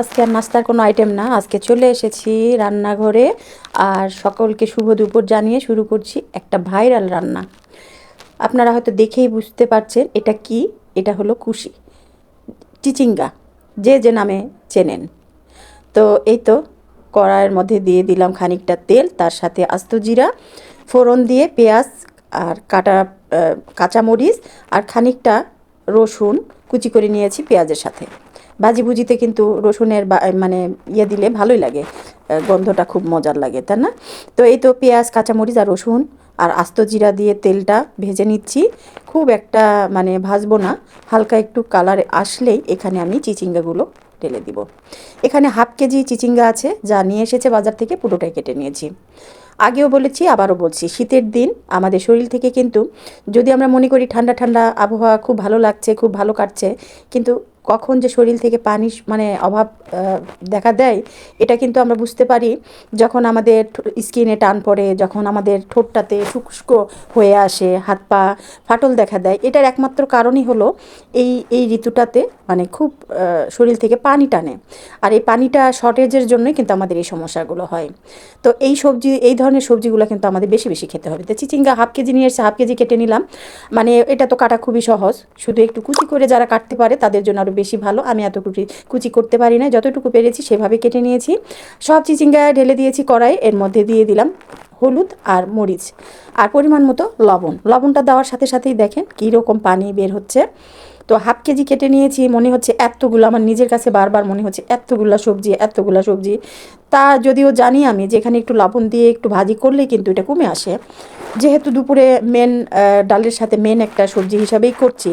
আজকে আর নাস্তার কোনো আইটেম না। আজকে চলে এসেছি রান্নাঘরে আর সকলকে শুভ দুপুর জানিয়ে শুরু করছি একটা ভাইরাল রান্না। আপনারা হয়তো দেখেই বুঝতে পারছেন এটা কি? এটা হলো কুশি। চিচিঙ্গা, যে যে নামে চেনেন। তো এই তো কড়াইয়ের মধ্যে দিয়ে দিলাম খানিকটা তেল, তার সাথে আস্ত জিরা, ফোড়ন দিয়ে পেঁয়াজ আর কাটা কাঁচামরিচ আর খানিকটা রসুন কুচি করে নিয়েছি পেঁয়াজের সাথে। ভাজি ভুজিতে কিন্তু রসুনের মানে ইয়ে দিলে ভালোই লাগে। গন্ধটা খুব মজার লাগে, তাই না? তো এই তো পেঁয়াজ, কাঁচামরিচ আর রসুন আর আস্ত জিরা দিয়ে তেলটা ভেজে নিচ্ছি। খুব একটা মানে ভাজবো না, হালকা একটু কালার আসলেই এখানে আমি চিচিঙ্গাগুলো ঢেলে দিব। এখানে হাফ কেজি চিচিঙ্গা আছে, যা নিয়ে এসেছে বাজার থেকে, পুরোটাই কেটে নিয়েছি। আগেও বলেছি, আবারও বলছি, শীতের দিন আমাদের শরীর থেকে কিন্তু যদি আমরা মনে করি ঠান্ডা ঠান্ডা আবহাওয়া খুব ভালো লাগছে, খুব ভালো কাটছে, কিন্তু কখন যে শরীর থেকে পানি মানে অভাব দেখা দেয়, এটা কিন্তু আমরা বুঝতে পারি যখন আমাদের স্কিনে টান পড়ে, যখন আমাদের ঠোঁটটাতে শুষ্ক হয়ে আসে, হাত পা ফাটল দেখা দেয়। এটার একমাত্র কারণই হলো এই এই ঋতুটাতে মানে খুব শরীর থেকে পানি টানে। আর এই পানিটা শর্টেজের জন্যই কিন্তু আমাদের এই সমস্যাগুলো হয়। তো এই সবজি, এই ধরনের সবজিগুলো কিন্তু আমাদের বেশি বেশি খেতে হবে। তো চিচিঙ্গা হাফ কেজি নিয়ে এসে হাফ কেজি কেটে নিলাম। মানে এটা তো কাটা খুবই সহজ। শুধু একটু কুচি করে যারা কাটতে পারে তাদের জন্য আরও বেশি ভালো, আমি এত কুচি করতে পারি না যতটুকু পেরেছি সেভাবে কেটে নিয়েছি। সব চিচিঙ্গা ঢেলে দিয়েছি কড়াই, এর মধ্যে দিয়ে দিলাম হলুদ আর মরিচ। আর পরিমাণ মতো লবণ। লবণটা দেওয়ার সাথে সাথেই দেখেন কী রকম পানি বের হচ্ছে। তো হাফ কেজি কেটে নিয়েছি, মনে হচ্ছে এতগুলো, আমার নিজের কাছে বারবার মনে হচ্ছে এতগুলা সবজি এতগুলা সবজি। তা যদিও জানি আমি যে এখানে একটু লবণ দিয়ে একটু ভাজি করলেই কিন্তু এটা কমে আসে। যেহেতু দুপুরে মেন ডালের সাথে মেন একটা সবজি হিসাবেই করছি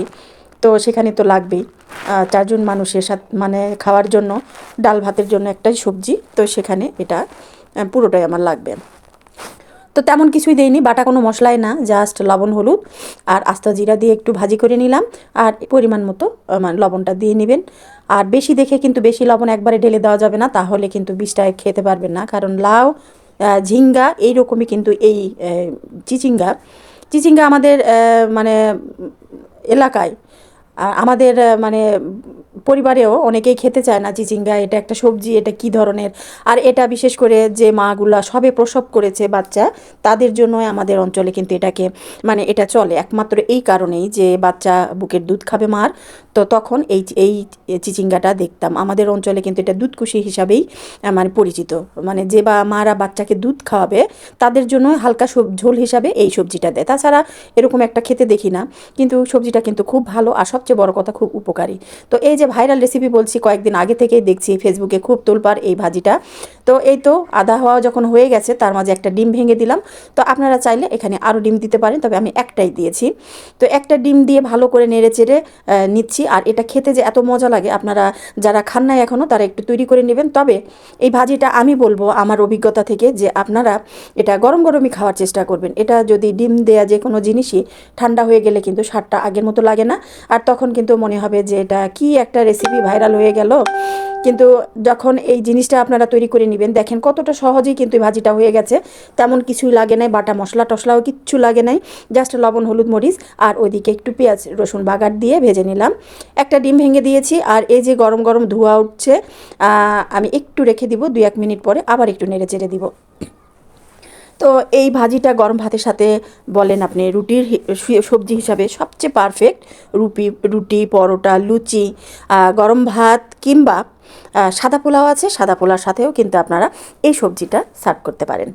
তো সেখানে তো লাগবেই। চারজন মানুষের সাথে মানে খাওয়ার জন্য, ডাল ভাতের জন্য একটাই সবজি, তো সেখানে এটা পুরোটাই আমার লাগবে। তো তেমন কিছুই দেইনি, বাটা কোনো মশলাই না জাস্ট লবণ, হলুদ আর আস্তা জিরা দিয়ে একটু ভাজি করে নিলাম আর পরিমাণ মতো মানে লবণটা দিয়ে নেবেন। আর বেশি দেখে কিন্তু বেশি লবণ একবারে ঢেলে দেওয়া যাবে না, তাহলে কিন্তু বিষটা খেতে পারবেন না। কারণ লাউ ঝিঙ্গা এইরকমই কিন্তু এই চিচিঙ্গা। চিচিঙ্গা আমাদের মানে এলাকায় আমাদের মানে পরিবারেও অনেকেই খেতে চায় না চিচিঙ্গা, এটা একটা সবজি, এটা কি ধরনের? আর এটা বিশেষ করে যে মাগুলো সবে প্রসব করেছে বাচ্চা, তাদের জন্য আমাদের অঞ্চলে কিন্তু এটাকে মানে এটা চলে। একমাত্র এই কারণেই যে বাচ্চা বুকের দুধ খাবে মার তো তখন এই এই চিচিঙ্গাটা দেখতাম। আমাদের অঞ্চলে কিন্তু এটা দুধকুশি হিসাবেই মানে পরিচিত। মানে যে বা মারা বাচ্চাকে দুধ খাওয়াবে তাদের জন্য হালকা ঝোল হিসাবে এই সবজিটা দেয়। তাছাড়া এরকম একটা খেতে দেখি না কিন্তু সবজিটা কিন্তু খুব ভালো আর সবচেয়ে বড় কথা খুব উপকারী। তো এই যে ভাইরাল রেসিপি বলছি কয়েকদিন আগে থেকেই দেখছি ফেসবুকে খুব তোলপার এই ভাজিটা। তো এই তো আধা হওয়া যখন হয়ে গেছে তার মাঝে একটা ডিম ভেঙে দিলাম। তো আপনারা চাইলে এখানে আরও ডিম দিতে পারেন তবে আমি একটাই দিয়েছি। তো একটা ডিম দিয়ে ভালো করে নেড়ে চেড়ে আহ, নিচ্ছি আর এটা খেতে যে এত মজা লাগে, আপনারা যারা খান নাই এখনও তারা একটু তৈরি করে নেবেন। তবে এই ভাজিটা আমি বলব আমার অভিজ্ঞতা থেকে যে আপনারা এটা গরম গরমই খাওয়ার চেষ্টা করবেন। এটা যদি ডিম দেয়া যে কোনো জিনিসই, ঠান্ডা হয়ে গেলে কিন্তু স্বাদটা আগের মতো লাগে না। আর তখন কিন্তু মনে হবে যে এটা কি একটা রেসিপি ভাইরাল হয়ে গেল। কিন্তু যখন এই জিনিসটা আপনারা তৈরি করে নেবেন, দেখেন কতটা সহজেই কিন্তু ভাজিটা হয়ে গেছে। তেমন কিছুই লাগে নাই, বাটা মশলা টশলাও কিচ্ছু লাগে নাই, জাস্ট লবণ, হলুদ, মরিচ আর ওইদিকে একটু পেঁয়াজ, রসুন বাগার দিয়ে ভেজে নিলাম। একটা ডিম ভেঙে দিয়েছি আর এই যে গরম গরম ধোয়া উঠছে আমি একটু রেখে দিব, দুই এক মিনিট পরে আবার একটু নেড়ে চেড়ে দিব। তো এই ভাজিটা গরম ভাতের সাথে বলেন আপনি, রুটির সবজি হিসাবে সবচেয়ে পারফেক্ট রুটি রুটি, পরোটা, লুচি গরম ভাত কিংবা সাদা পোলাও আছে সাদা পোলার সাথেও কিন্তু আপনারা এই সবজিটা সার্ভ করতে পারেন।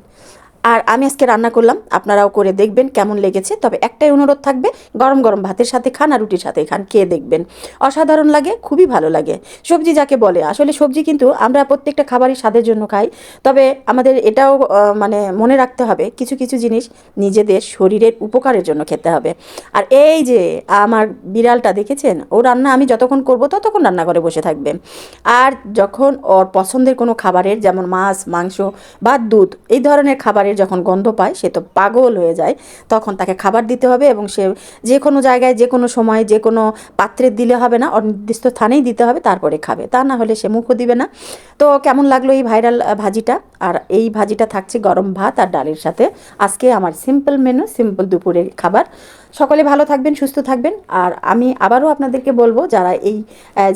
আর আমি আজকে রান্না করলাম, আপনারাও করে দেখবেন কেমন লেগেছে। তবে একটাই অনুরোধ থাকবে, গরম গরম ভাতের সাথে খান আর রুটির সাথে খান, খেয়ে দেখবেন। অসাধারণ লাগে, খুবই ভালো লাগে। সবজি যাকে বলে, আসলে সবজি কিন্তু আমরা প্রত্যেকটা খাবারই স্বাদের জন্য খাই। তবে আমাদের এটাও মানে মনে রাখতে হবে, কিছু কিছু জিনিস নিজেদের শরীরের উপকারের জন্য খেতে হবে। আর এই যে আমার বিড়ালটা দেখেছেন, ও রান্না আমি যতক্ষণ করব ততক্ষণ রান্না করে বসে থাকবে। আর যখন ওর পছন্দের কোনো খাবারের, যেমন মাছ, মাংস বা দুধ, এই ধরনের খাবারের যখন গন্ধ পায়, সে তো পাগল হয়ে যায়। তখন তাকে খাবার দিতে হবে এবং সে যে কোনো জায়গায়, যে কোনো সময়, যে কোনো পাত্রে দিলে হবে না, অনির্দিষ্ট স্থানেই দিতে হবে, তারপরে খাবে। তা না হলে সে মুখও দিবে না। তো কেমন লাগল এই ভাইরাল ভাজিটা? আর এই ভাজিটা থাকছে গরম ভাত আর ডালের সাথে। আজকে আমার সিম্পল মেনু সিম্পল দুপুরের খাবার। সকলে ভালো থাকবেন, সুস্থ থাকবেন। আর আমি আবারও আপনাদেরকে বলব, যারা এই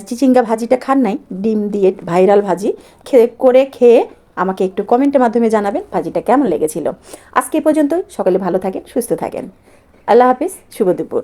চিচিঙ্গা ভাজিটা খান নাই, ডিম দিয়ে ভাইরাল ভাজি খেয়ে করে খেয়ে আমাকে একটু কমেন্টের মাধ্যমে জানাবেন ভাজিটা কেমন লেগেছিল। আজকে পর্যন্ত সকলে ভালো থাকেন, সুস্থ থাকেন। আল্লাহ হাফিজ, শুভ দুপুর।